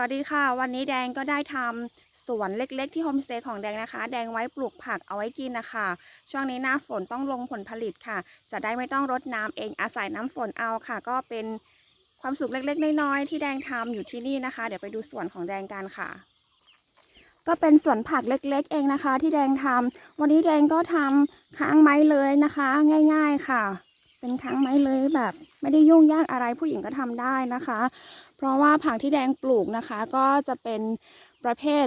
วัสดีค่ะ วันนี้แดงก็ได้ทำสวนเล็กๆ ที่โฮมสเตย์ของแดงนะคะ แดงไว้ปลูกผักเอาไว้กินนะคะ ช่วงนี้หน้าฝนต้องลงผลผลิตค่ะ จะได้ไม่ต้องรดน้ำเองอาศัยน้ำฝนเอาค่ะ ก็เป็นความสุขเล็กๆ น้อยๆที่แดงทำอยู่ที่นี่นะคะ เดี๋ยวไปดูสวนของแดงกันค่ะ ก็เป็นสวนผักเล็กๆ เองนะคะ ที่แดงทำวันนี้แดงก็ทำค้างไม้เลยนะคะ ง่าย ๆค่ะ เป็นค้างไม้เลยแบบ ไม่ได้ยุ่งยากอะไรผู้หญิงก็ทำได้นะคะ เพราะว่าผักที่แดงปลูกนะคะ ก็จะเป็นประเภท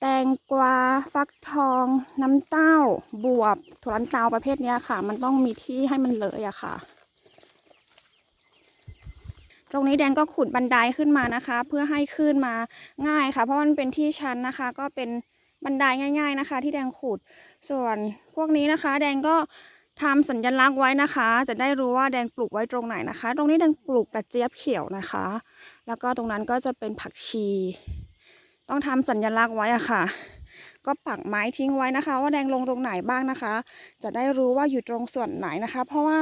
แตงกวาฟักทอง น้ำเต้า บวบถั่วลันเตาประเภทนี้ค่ะ มันต้องมีที่ให้มันเลยอะค่ะ ตรงนี้แดงก็ขุดบันไดขึ้นมานะคะ เพื่อให้ขึ้นมาง่ายค่ะ เพราะมันเป็นที่ชันนะคะ ก็เป็นบันไดง่าย ๆนะคะ ที่แดงขุดส่วนพวกนี้นะคะ แดงก็ ทำสัญลักษณ์ไว้นะคะ จะได้รู้ว่าแดงปลูกไว้ตรงไหนนะคะ ตรงนี้แดงปลูกกระเจี๊ยบเขียวนะคะ แล้วก็ตรงนั้นก็จะเป็นผักชี ต้องทำสัญลักษณ์ไว้อะค่ะ ก็ปักไม้ทิ้งไว้นะคะ ว่าแดงลงตรงไหนบ้างนะคะ จะได้รู้ว่าอยู่ตรงส่วนไหนนะคะ เพราะว่า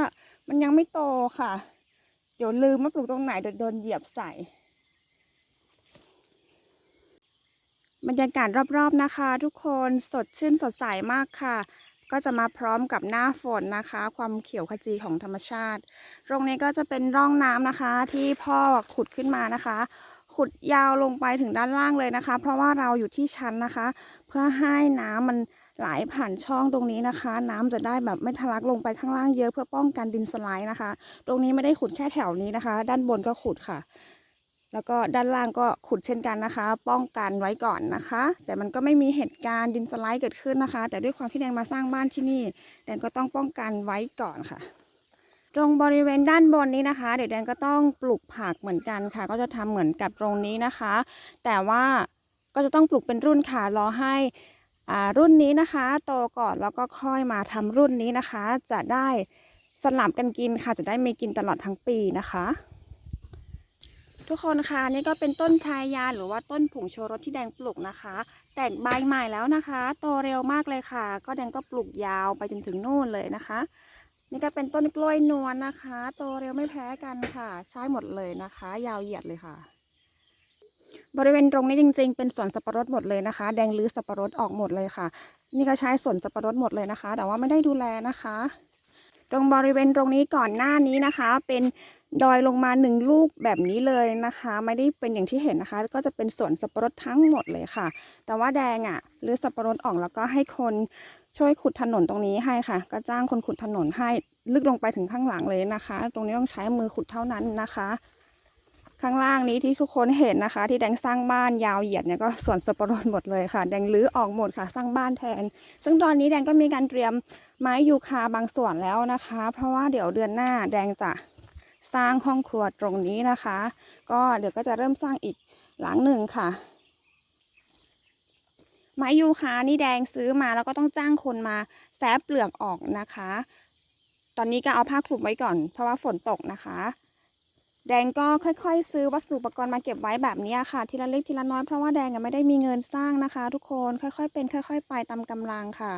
มันยังไม่โตค่ะ เดี๋ยวลืมว่าปลูกตรงไหนโดนเหยียบใส่บรรยากาศรอบๆนะคะ ทุกคนสดชื่นสดใสมากค่ะ ก็จะมาพร้อมกับหน้าฝนนะคะ ความเขียวขจีของธรรมชาติ ตรงนี้ก็จะเป็นร่องน้ำนะคะที่พ่อขุดขึ้นมานะคะ ขุดยาวลงไปถึงด้านล่างเลยนะคะ เพราะว่าเราอยู่ที่ชั้นนะคะ เพื่อให้น้ำมันไหลผ่านช่องตรงนี้นะคะ น้ำจะได้แบบไม่ทะลักลงไปข้างล่างเยอะเพื่อป้องกันดินสไลด์นะคะ ตรงนี้ไม่ได้ขุดแค่แถวนี้นะคะ ด้านบนก็ขุดค่ะ แล้วก็ด้านล่างก็ขุดเช่นกันนะคะ ป้องกันไว้ก่อนนะคะ แต่มันก็ไม่มีเหตุการณ์ดินสไลด์เกิดขึ้นนะคะ แต่ด้วยความที่แดงมาสร้างบ้านที่นี่แดงก็ต้องป้องกันไว้ก่อนค่ะ ตรงบริเวณด้านบนนี้นะคะ เดี๋ยวแดงก็ต้องปลูกผักเหมือนกันค่ะ ก็จะทำเหมือนกับตรงนี้นะคะ แต่ว่าก็จะต้องปลูกเป็นรุ่นค่ะรอให้อ่ารุ่นนี้นะคะ โตก่อนแล้วก็ค่อยมาทำรุ่นนี้นะคะ จะได้สลับกันกินค่ะจะได้มีกินตลอดทั้งปีนะคะ ทุกคนคะนี่ก็เป็นต้นชายยาหรือว่าต้นผงโชรสที่แดงปลูกนะคะ แตกใบใหม่แล้วนะคะ โตเร็วมากเลยค่ะ ก็แดงก็ปลูกยาวไปจนถึงนู่นเลยนะคะ นี่ก็เป็นต้นกล้วยนวลนะคะ โตเร็วไม่แพ้กันค่ะ ใช้หมดเลยนะคะ ยาวเหยียดเลยค่ะ บริเวณตรงนี้จริง ๆ เป็นสวนสับปะรดหมดเลยนะคะ แดงลื้อสับปะรดออกหมดเลยค่ะ นี่ก็ใช้สวนสับปะรดหมดเลยนะคะ แต่ว่าไม่ได้ดูแลนะคะ ตรงบริเวณตรงนี้ก่อนหน้านี้นะคะ เป็น ดอยลงมาหนึ่งลูกแบบนี้เลยนะคะ ไม่ได้เป็นอย่างที่เห็นนะคะ ก็จะเป็นสวนสับปะรดทั้งหมดเลยค่ะ แต่ว่าแดงอะลื้อสับปะรดออกแล้วก็ให้คนช่วยขุดถนนตรงนี้ให้ค่ะ ก็จ้างคนขุดถนนให้ลึกลงไปถึงข้างหลังเลยนะคะ ตรงนี้ต้องใช้มือขุดเท่านั้นนะคะ ข้างล่างนี้ที่ทุกคนเห็นนะคะ ที่แดงสร้างบ้านยาวเหยียดเนี่ยก็สวนสับปะรดหมดเลยค่ะ แดงลื้อออกหมดค่ะ สร้างบ้านแทน ซึ่งตอนนี้แดงก็มีการเตรียมไม้ยูคาบางส่วนแล้วนะคะ เพราะว่าเดี๋ยวเดือนหน้าแดงจะ สร้างห้องครัวตรงนี้นะคะ ก็เดี๋ยวก็จะเริ่มสร้างอีกหลังหนึ่งค่ะไม้ยูคานี่แดงซื้อมาแล้วก็ต้องจ้างคนมาแซะเปลือกออกนะคะ ตอนนี้ก็เอาผ้าคลุมไว้ก่อน เพราะว่าฝนตกนะคะ แดงก็ค่อยๆ ซื้อวัสดุอุปกรณ์มาเก็บไว้แบบนี้ค่ะ ทีละเล็กทีละน้อยเพราะว่าแดงไม่ได้มีเงินสร้างนะคะ ทุกคนค่อยๆเป็น ค่อย ๆ ไปตามกำลังค่ะ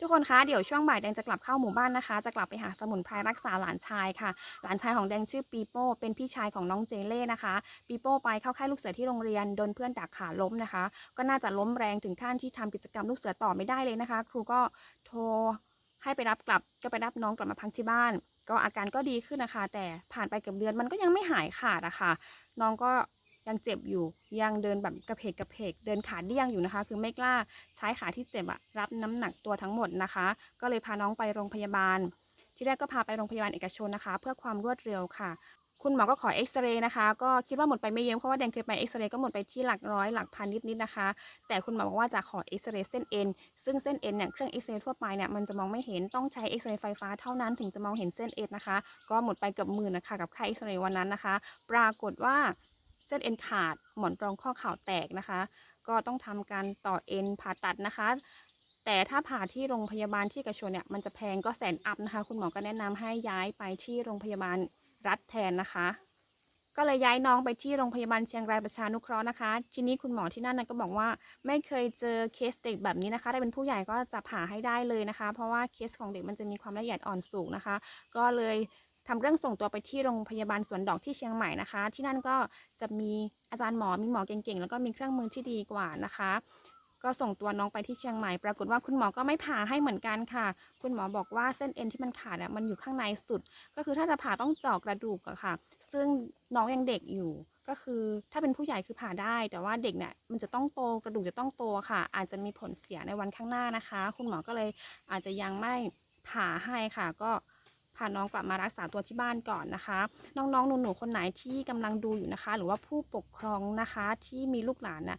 ทุกคนคะเดี๋ยวช่วงบ่ายแดงจะกลับเข้าหมู่บ้านนะคะ จะกลับไปหาสมุนไพรรักษาหลานชายค่ะ หลานชายของแดงชื่อปีโป้เป็นพี่ชายของน้องเจเล่นะคะ ปีโป้ไปเข้าค่ายลูกเสือที่โรงเรียนโดนเพื่อนดักขาล้มนะคะ ก็น่าจะล้มแรงถึงขั้นที่ทำกิจกรรมลูกเสือต่อไม่ได้เลยนะคะ ครูก็โทรให้ไปรับกลับก็ไปรับน้องกลับมาพักที่บ้าน ก็อาการก็ดีขึ้นนะคะ แต่ผ่านไปเกือบเดือนมันก็ยังไม่หายขาดอะค่ะน้องก็ ยังเจ็บอยู่ ยังเดินแบบกระเพกกระเพกเดินขาเดี้ยงอยู่นะคะ คือไม่กล้าใช้ขาที่เจ็บอะรับน้ำหนักตัวทั้งหมดนะคะ ก็เลยพาน้องไปโรงพยาบาล ที่แรกก็พาไปโรงพยาบาลเอกชนนะคะ เพื่อความรวดเร็วค่ะคุณหมอก็ขอเอ็กซเรย์นะคะ ก็คิดว่าหมดไปไม่เยอะเพราะว่าแดงเคยไปเอ็กซเรย์ก็หมดไปที่หลักร้อยหลักพันนิดๆนะคะ แต่คุณหมอบอกว่าจะขอเอ็กซเรย์เส้นเอ็นซึ่งเส้นเอ็นเนี่ยเครื่องเอ็กซเรย์ทั่วไปเนี่ยมันจะมองไม่เห็นต้องใช้เอ็กซเรย์ไฟฟ้าเท่านั้นถึงจะมองเห็นเส้นเอ็นนะคะ ก็หมดไปเกือบหมื่นนะคะกับค่าเอ็กซเรย์วันนั้นนะคะ ปรากฏว่า เส้นเอ็นขาดหมอนรองข้อเข่าแตกนะคะ ก็ต้องทำการต่อเอ็นผ่าตัดนะคะ แต่ถ้าผ่าที่โรงพยาบาลที่เอกชวนเนี่ยมันจะแพงก็แสนอัพนะคะ คุณหมอก็แนะนำให้ย้ายไปที่โรงพยาบาลรัฐแทนนะคะ ก็เลยย้ายน้องไปที่โรงพยาบาลเชียงรายประชานุเคราะห์นะคะ ทีนี้คุณหมอที่นั่นนะก็บอกว่าไม่เคยเจอเคสเด็กแบบนี้นะคะถ้าเป็นผู้ใหญ่ก็จะผ่าให้ได้เลยนะคะ เพราะว่าเคสของเด็กมันจะมีความละเอียดอ่อนสูงนะคะ ก็เลย ทำเรื่องส่งตัวไปที่โรงพยาบาลสวนดอกที่เชียงใหม่นะคะ ที่นั่นก็จะมีอาจารย์หมอมีหมอเก่งๆ แล้วก็มีเครื่องมือที่ดีกว่านะคะ ก็ส่งตัวน้องไปที่เชียงใหม่ ปรากฏว่าคุณหมอก็ไม่ผ่าให้เหมือนกันค่ะ คุณหมอบอกว่าเส้นเอ็นที่มันขาดอะมันอยู่ข้างในสุด ก็คือถ้าจะผ่าต้องเจาะกระดูกอะค่ะ ซึ่งน้องยังเด็กอยู่ก็คือถ้าเป็นผู้ใหญ่คือผ่าได้ แต่ว่าเด็กเนี่ยมันจะต้องโตกระดูกจะต้องโตค่ะ อาจจะมีผลเสียในวันข้างหน้านะคะ คุณหมอก็เลยอาจจะยังไม่ผ่าให้ค่ะ ก็ พาน้องกลับมารักษาตัวที่บ้านก่อนนะคะ น้องๆหนูๆคนไหนที่กำลังดูอยู่นะคะ หรือว่าผู้ปกครองนะคะที่มีลูกหลานน่ะ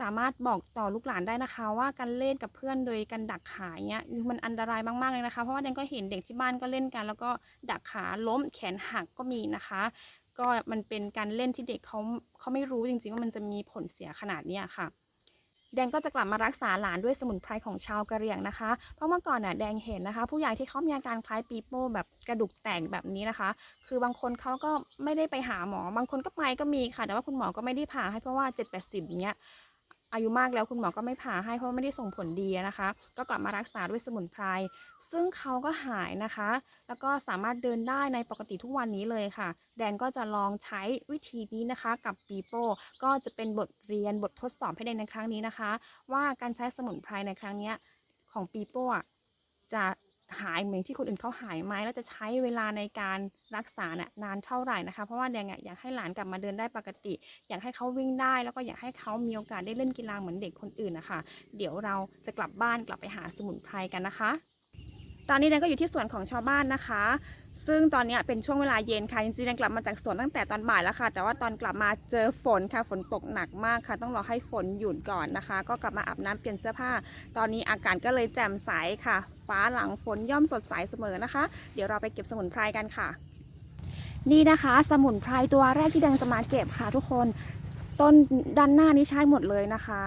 สามารถบอกต่อลูกหลานได้นะคะ ว่าการเล่นกับเพื่อนโดยการดักขาเงี้ยมันอันตรายมากๆเลยนะคะ เพราะว่าแดงก็เห็นเด็กที่บ้านก็เล่นกัน แล้วก็ดักขาล้มแขนหักก็มีนะคะ ก็มันเป็นการเล่นที่เด็กเขาเขาไม่รู้จริงๆว่ามันจะมีผลเสียขนาดเนี้ยค่ะ แดงก็จะกลับมารักษาหลานด้วยสมุนไพรของชาวกะเหรี่ยงนะคะ เพราะเมื่อก่อนน่ะแดงเห็นนะคะ ผู้ใหญ่ที่เขามีอาการคล้ายปีโป้แบบกระดูกแตกแบบนี้นะคะ คือบางคนเขาก็ไม่ได้ไปหาหมอบางคนก็ไปก็มีค่ะ แต่ว่าคุณหมอก็ไม่ได้ผ่าให้เพราะว่า 7 8 0อย่างเงี้ย อายุมากแล้วคุณหมอก็ไม่ผ่าให้เพราะไม่ได้ส่งผลดีนะคะ ก็กลับมารักษาด้วยสมุนไพรซึ่งเขาก็หายนะคะ แล้วก็สามารถเดินได้ในปกติทุกวันนี้เลยค่ะ แดนก็จะลองใช้วิธีนี้นะคะกับปีโป้ก็จะเป็นบทเรียนบททดสอบให้แดนในครั้งนี้นะคะ ว่าการใช้สมุนไพรในครั้งนี้ของปีโป้จะ หายเหมือนที่คนอื่นเขาหายไหมแล้วจะใช้เวลาในการรักษาเนี่ยนานเท่าไหร่นะคะ เพราะว่าแดงอะอยากให้หลานกลับมาเดินได้ปกติ อยากให้เขาวิ่งได้แล้วก็อยากให้เขามีโอกาสได้เล่นกีฬาเหมือนเด็กคนอื่นนะคะ เดี๋ยวเราจะกลับบ้านกลับไปหาสมุนไพรกันนะคะ ตอนนี้แดงก็อยู่ที่สวนของชาวบ้านนะคะ ซึ่งตอนนี้เป็นช่วงเวลาเย็นค่ะจริงๆแดงกลับมาจากสวนตั้งแต่ตอนบ่ายแล้วค่ะ แต่ว่าตอนกลับมาเจอฝนค่ะฝนตกหนักมากค่ะ ต้องรอให้ฝนหยุดก่อนนะคะ ก็กลับมาอาบน้ำเปลี่ยนเสื้อผ้า ตอนนี้อากาศก็เลยแจ่มใสค่ะ ฟ้าหลังฝนย่อมสดใสเสมอนะคะ เดี๋ยวเราไปเก็บสมุนไพรกันค่ะ นี่นะคะ สมุนไพรตัวแรกที่แดงจะมาเก็บค่ะ ทุกคนต้นด้านหน้านี้ใช่หมดเลยนะคะ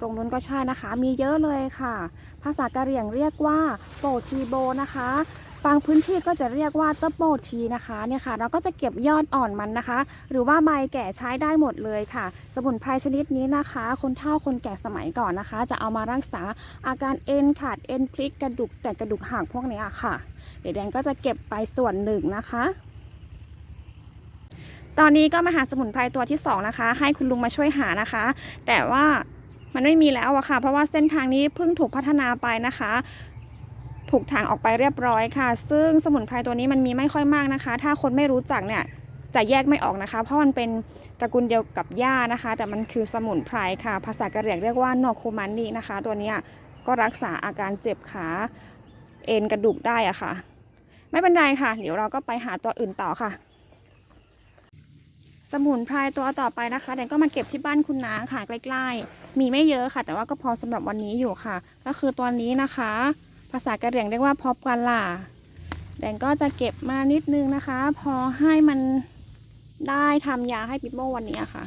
ตรงนู้นก็ใช่นะคะ มีเยอะเลยค่ะ ภาษากะเหรี่ยงเรียกว่าโปชีโบนะคะ บางพื้นที่ก็จะเรียกว่าเตะโปชีนะคะเนี่ยค่ะ เราก็จะเก็บยอดอ่อนมันนะคะ หรือว่าใบแก่ใช้ได้หมดเลยค่ะ สมุนไพรชนิดนี้นะคะ คนเฒ่าคนแก่สมัยก่อนนะคะ จะเอามารักษาอาการเอ็นขาดเอ็นพลิกกระดูกแต่กระดูกหักพวกนี้ค่ะ เดี๋ยวแดงก็จะเก็บไปส่วนหนึ่งนะคะตอนนี้ก็มาหาสมุนไพรตัวที่สองนะคะ ให้คุณลุงมาช่วยหานะคะ แต่ว่ามันไม่มีแล้วอะค่ะ เพราะว่าเส้นทางนี้เพิ่งถูกพัฒนาไปนะคะ ถูกทางออกไปเรียบร้อยค่ะ ซึ่งสมุนไพรตัวนี้มันมีไม่ค่อยมากนะคะ ถ้าคนไม่รู้จักเนี่ยจะแยกไม่ออกนะคะ เพราะมันเป็นตระกูลเดียวกับหญ้านะคะ แต่มันคือสมุนไพรค่ะ ภาษากะเหรี่ยงเรียกว่านอโคมันนีนะคะ ตัวนี้ก็รักษาอาการเจ็บขาเอ็นกระดูกได้อะค่ะ ไม่เป็นไรค่ะ เดี๋ยวเราก็ไปหาตัวอื่นต่อค่ะ สมุนไพรตัวต่อไปนะคะแดงก็มาเก็บที่บ้านคุณน้าค่ะใกล้ๆ มีไม่เยอะค่ะ แต่ว่าก็พอสำหรับวันนี้อยู่ค่ะ ก็คือตัวนี้นะคะ ภาษากะเหรี่ยงเรียกว่าพอปกาล่าแดงก็จะเก็บมานิดนึงนะคะ พอให้มันได้ทำยาให้ปิโป้วันนี้ค่ะ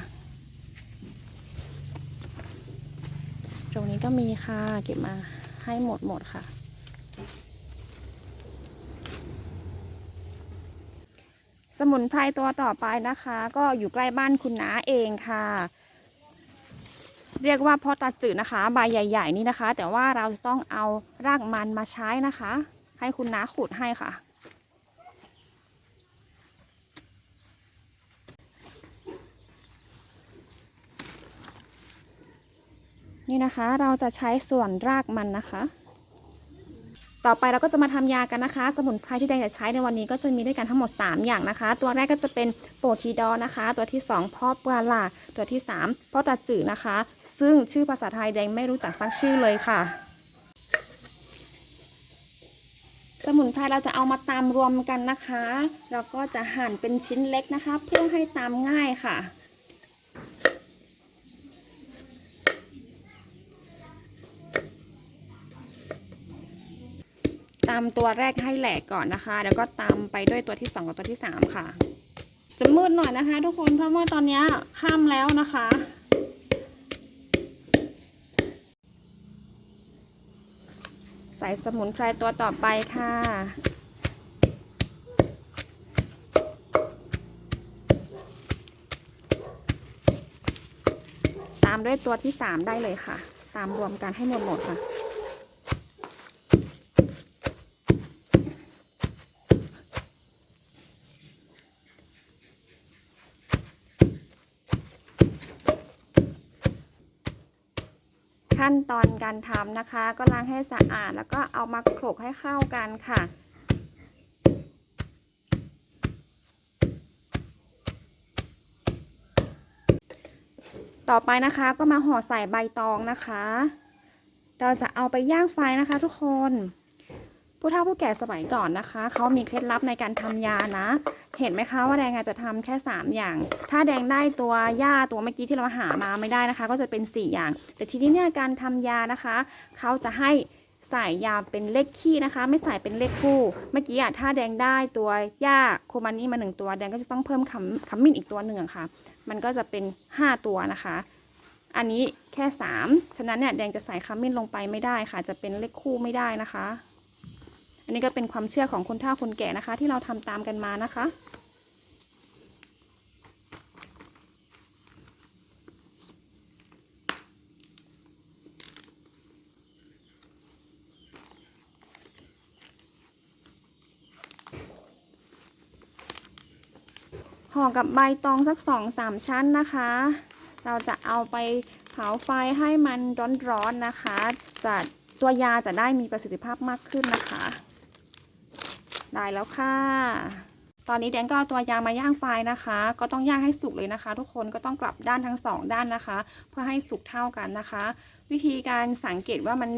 ตรงนี้ก็มีค่ะ เก็บมาให้หมดหมดค่ะ สมุนไพรตัวต่อไปนะคะ ก็อยู่ใกล้บ้านคุณน้าเองค่ะ เรียกว่าพอตาจืดนะคะ ใบใหญ่ ๆ นี่นะคะ แต่ว่าเราจะต้องเอารากมันมาใช้นะคะ ให้คุณน้าขุดให้ค่ะ นี่นะคะเราจะใช้ส่วนรากมันนะคะ ต่อไปเราก็จะมาทำยากันนะคะ สมุนไพรที่แดงจะใช้ในวันนี้ก็จะมีด้วยกันทั้งหมด 3 อย่างนะคะ ตัวแรกก็จะเป็นโปรทีดอนะคะ ตัวที่ 2พ่อปลาลาตัวที่ 3พ่อตาจืดนะคะ ซึ่งชื่อภาษาไทยแดงไม่รู้จักสักชื่อเลยค่ะ สมุนไพรเราจะเอามาตามรวมกันนะคะ เราก็จะหั่นเป็นชิ้นเล็กนะคะ เพื่อให้ตามง่ายค่ะ ตามตัวแรกให้แหลกก่อนนะคะ แล้วก็ตามไปด้วยตัวที่ 2 กับตัวที่ 3 ค่ะ จะมืดหน่อยนะคะ ทุกคนเพราะว่าตอนนี้ค่ำแล้วนะคะ ใส่สมุนไพรตัวต่อไปค่ะตามด้วยตัวที่ 3 ได้เลยค่ะ ตามรวมกันให้หมดหมดค่ะ ขั้นตอนการทำนะคะ ก็ล้างให้สะอาดแล้วก็เอามาโขลกให้เข้ากันค่ะ ต่อไปนะคะก็มาห่อใส่ใบตองนะคะ เราจะเอาไปย่างไฟนะคะทุกคน ผู้เฒ่าผู้แก่สมัยก่อนนะคะ เขามีเคล็ดลับในการทำยานะ เห็นไหมคะว่าแดงอาจจะทำแค่ 3 อย่าง ถ้าแดงได้ตัวหญ้าตัวเมื่อกี้ที่เราหามาไม่ได้นะคะ ก็จะเป็น 4 อย่าง แต่ทีนี้เนี่ยการทำยานะคะ เขาจะให้ใส่ยาเป็นเลขขี้นะคะ ไม่ใส่เป็นเลขคู่ เมื่อกี้อะถ้าแดงได้ตัวหญ้าโคมานี่มาหนึ่งตัว แดงก็จะต้องเพิ่มคำคำมิ้นอีกตัวหนึ่งะค่ะ มันก็จะเป็น 5 ตัวนะคะ อันนี้แค่ 3 ฉะนั้นเนี่ยแดงจะใส่คำมิ้นลงไปไม่ได้ค่ะ จะเป็นเลขคู่ไม่ได้นะคะ นนี้ก็เป็นความเชื่อของคนเฒ่าคนแก่นะคะ ที่เราทำตามกันมานะคะ ห่อกับใบตองสักสองสามชั้นนะคะ เราจะเอาไปเผาไฟให้มันร้อนๆนะคะจะตัวยาจะได้มีประสิทธิภาพมากขึ้นนะคะ ได้แล้วค่ะ ตอนนี้แดงก็เอาตัวยางมาย่างไฟนะคะ ก็ต้องย่างให้สุกเลยนะคะ ทุกคนก็ต้องกลับด้านทั้งสองด้านนะคะ เพื่อให้สุกเท่ากันนะคะ วิธีการสังเกตว่ามัน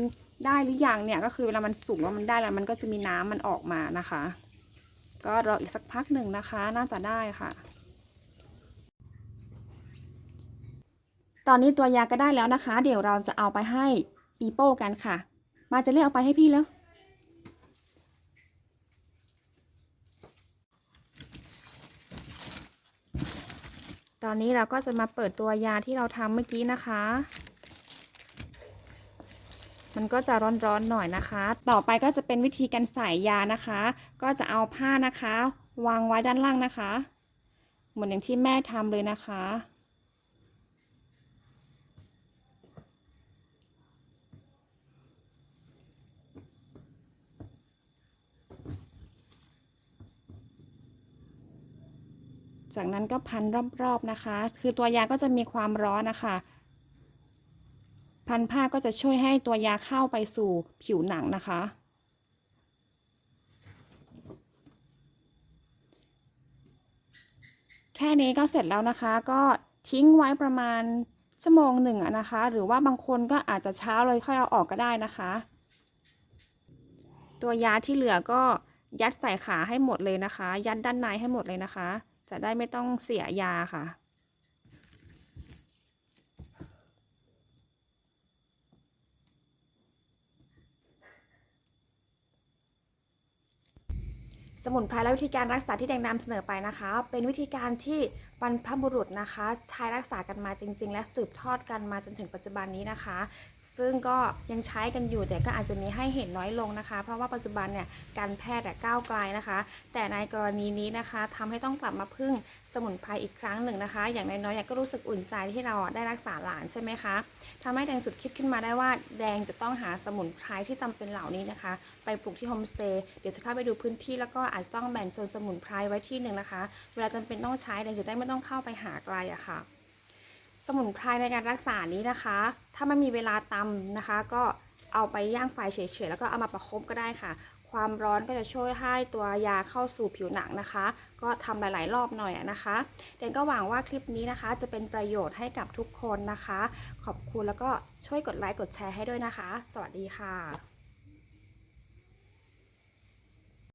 ได้หรือยังเนี่ยก็คือเวลามันสุกแล้วมันได้แล้วมันก็จะมีน้ำมันออกมานะคะ ก็รออีกสักพักหนึ่งนะคะ น่าจะได้ค่ะตอนนี้ตัวยาก็ได้แล้วนะคะ เดี๋ยวเราจะเอาไปให้ปีโป้กันค่ะ มาจะเรียกเอาไปให้พี่แล้ว ตอนนี้เราก็จะมาเปิดตัวยาที่เราทำเมื่อกี้นะคะ มันก็จะร้อนๆหน่อยนะคะ ต่อไปก็จะเป็นวิธีการใส่ยานะคะ ก็จะเอาผ้านะคะ วางไว้ด้านล่างนะคะ เหมือนอย่างที่แม่ทำเลยนะคะ จากนั้นก็พันรอบๆนะคะ คือตัวยาก็จะมีความร้อนนะคะ พันผ้าก็จะช่วยให้ตัวยาเข้าไปสู่ผิวหนังนะคะ แค่นี้ก็เสร็จแล้วนะคะ ก็ทิ้งไว้ประมาณชั่วโมงหนึ่งนะคะ หรือว่าบางคนก็อาจจะเช้าเลยค่อยเอาออกก็ได้นะคะ ตัวยาที่เหลือก็ยัดใส่ขาให้หมดเลยนะคะ ยัดด้านในให้หมดเลยนะคะ จะได้ไม่ต้องเสียยาค่ะ สมุนไพรและวิธีการรักษาที่แดงนำเสนอไปนะคะ เป็นวิธีการที่บรรพบุรุษนะคะ ใช้รักษากันมาจริง ๆ และสืบทอดกันมาจนถึงปัจจุบันนี้นะคะ ซึ่งก็ยังใช้กันอยู่แต่ก็อาจจะมีให้เห็นน้อยลงนะคะ เพราะว่าปัจจุบันเนี่ยการแพทย์ก้าวไกลนะคะ แต่ในกรณีนี้นะคะทำให้ต้องกลับมาพึ่งสมุนไพรอีกครั้งหนึ่งนะคะ อย่างน้อยๆก็รู้สึกอุ่นใจที่เราได้รักษาหลานใช่ไหมคะทำให้แดงสุดคิดขึ้นมาได้ว่าแดงจะต้องหาสมุนไพรที่จำเป็นเหล่านี้นะคะ ไปปลูกที่โฮมสเตย์เดี๋ยวจะเข้าไปดูพื้นที่แล้วก็อาจจะต้องแบ่งโซนสมุนไพรไว้ที่หนึ่งนะคะ เวลาจำเป็นต้องใช้แดงจะได้ไม่ต้องเข้าไปหาไกลอะค่ะ สมุนไพรในการรักษานี้นะคะ ถ้าไม่มีเวลาตำนะคะ ก็เอาไปย่างไฟเฉยๆแล้วก็เอามาประคบก็ได้ค่ะ ความร้อนก็จะช่วยให้ตัวยาเข้าสู่ผิวหนังนะคะ ก็ทำหลาย ๆ รอบหน่อยนะคะเดนก็หวังว่าคลิปนี้นะคะ จะเป็นประโยชน์ให้กับทุกคนนะคะ ขอบคุณแล้วก็ช่วยกดไลค์กดแชร์ให้ด้วยนะคะ สวัสดีค่ะ